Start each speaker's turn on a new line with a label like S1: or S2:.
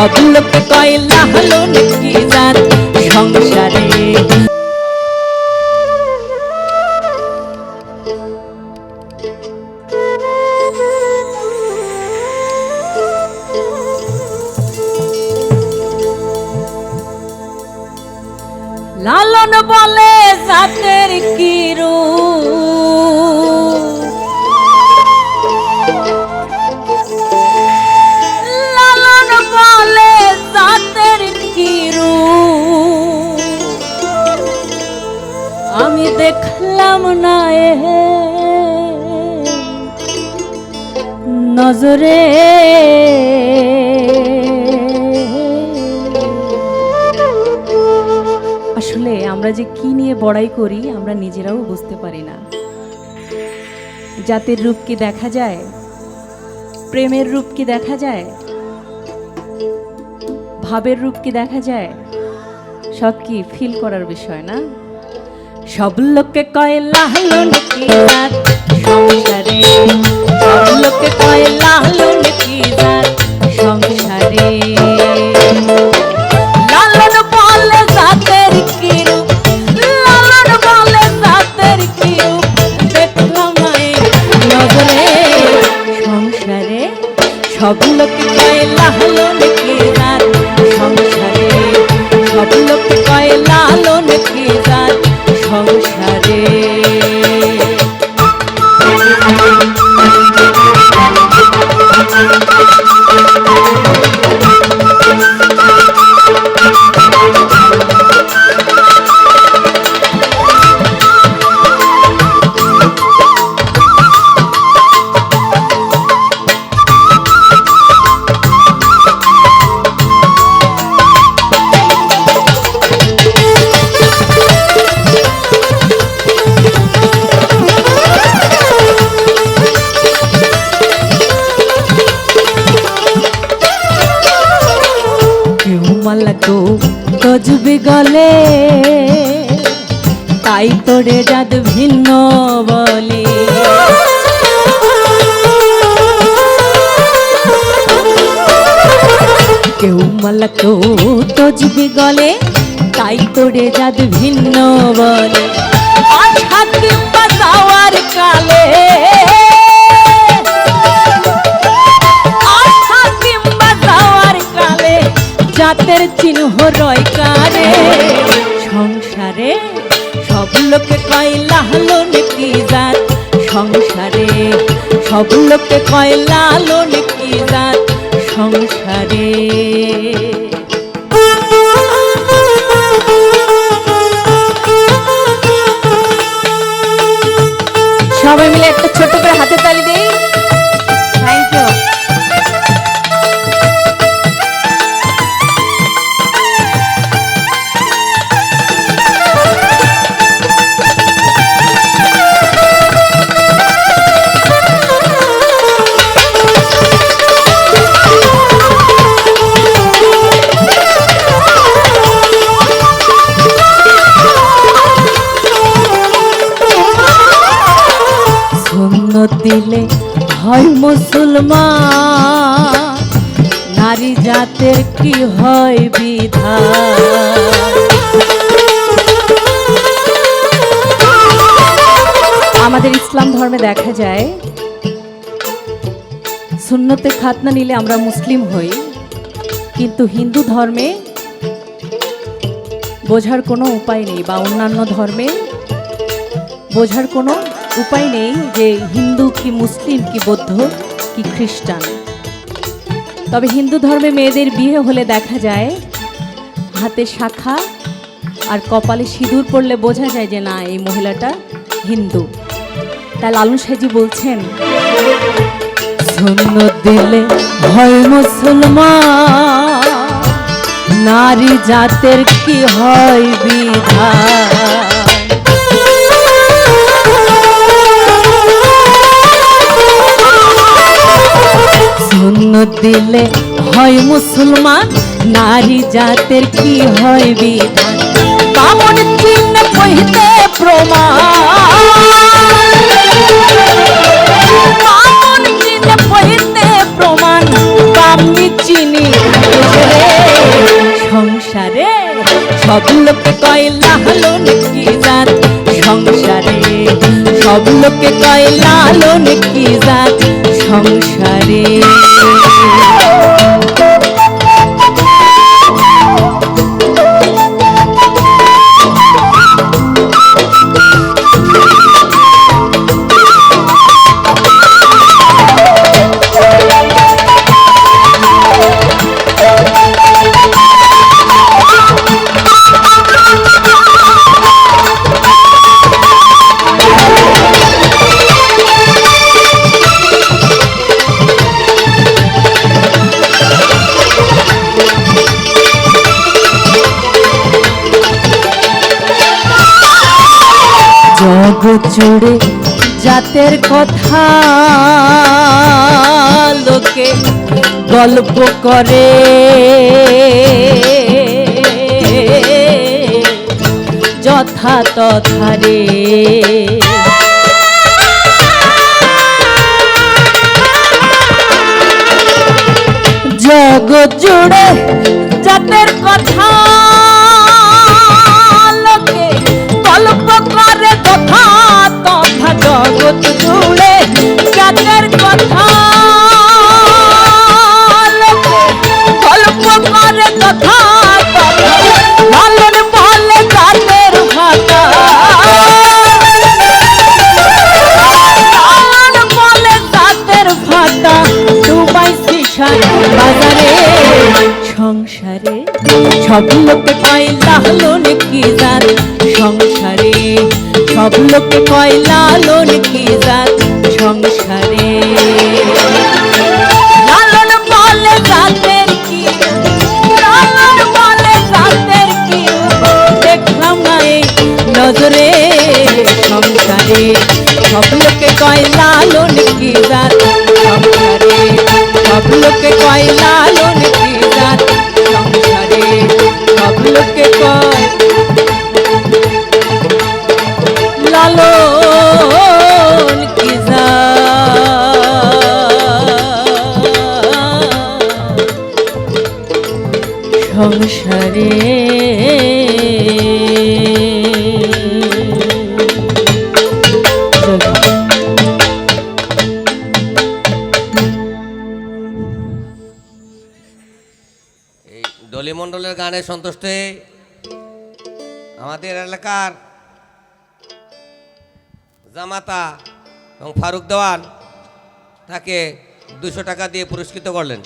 S1: সব লোকে কয় লালন কি জাত সংসারে? লালন বলে জাতের কি রূপ নজরে। আসলে আমরা যে কি নিয়ে বড়াই করি, আমরা নিজেরাও বুঝতে পারি না। জাতির রূপ কি দেখা যায়? প্রেমের রূপ কি দেখা যায়? ভাবের রূপ কি দেখা যায়? সব কি ফিল করার বিষয় না? সব লোককে কয়, লালন কি জাত সংসারে? লোককে কয় লালন কি জাত কেউ মালাকো গজবে গলে। তাই তোরে জাত ভিন্ন বলে। কেউ মালাকো তজবে গলে, তাই তোরে জাত ভিন্ন বলে। আশা কিংবা কালে জাতের চিহ্ন রয় কারে সংসারে সব লোকে কয়, লালন কি জাত? সংসারে সব লোকে কয়, লালন কি জাত? সংসারে সবাই মিলে একটা ছোট করে হাতে তালি দেই। দিলে হয় মুসলমান। নারী জাতের কি হয় বিধান? আমাদের ইসলাম ধর্মে দেখা যায়, সুন্নতে খাতনা নিলে আমরা মুসলিম হই, কিন্তু হিন্দু ধর্মে বোঝার কোনো উপায় নেই বা অন্যান্য ধর্মে বোঝার কোনো উপায় নেই যে হিন্দু কি মুসলিম কি বৌদ্ধ কি খ্রিস্টান। তবে হিন্দু ধর্মে মেয়েদের বিয়ে হলে দেখা যায়, হাতে শাখা আর কপালে সিঁদুর পড়লে বোঝা যায় যে না, এই মহিলাটা হিন্দু। তাই লালন সাজি বলছেন সুন্নত দিলে হয় মুসলমান, নারী জাতের কি হয় বিধান? দিলে হয় মুসলমান। নারী জাতের কি হয় বিধান? বামন চিহ্ন কহিতে প্রমাণ। সব লোকে কয় লালন নাকি জাত? সংসারে সব লোকে কয় লালন নাকি জাত? সংসারে জুড়ে জাতের কথা লোকে গল্প করে। যথা তথারে জগৎ জুড়ে জাতের কথা লোকে গল্প করে। তথা তথা জগৎ জুড়ে জাতের কথা। লোকে গল্প করে তথা তথা লালন বলে জাতের ভাতা লালন বলে সব লোকে কয়, লালন কি জাত সংসারে? লালন বলে জাতের কি? লালন বলে জাতের কি? দেখলাম না এই নজরে সংসারে। সব লোকে কয়, লালন কি জাত সংসারে? সব লোকে কয়, লালন কি জাত সংসারে? সব লোকে কয় জাত সংসারে
S2: এই ডলি মণ্ডলের গানে সন্তুষ্ট আমাদের এলাকার জামাতা এবং ফারুক দেওয়ান তাকে দুশো টাকা দিয়ে পুরস্কৃত করলেন।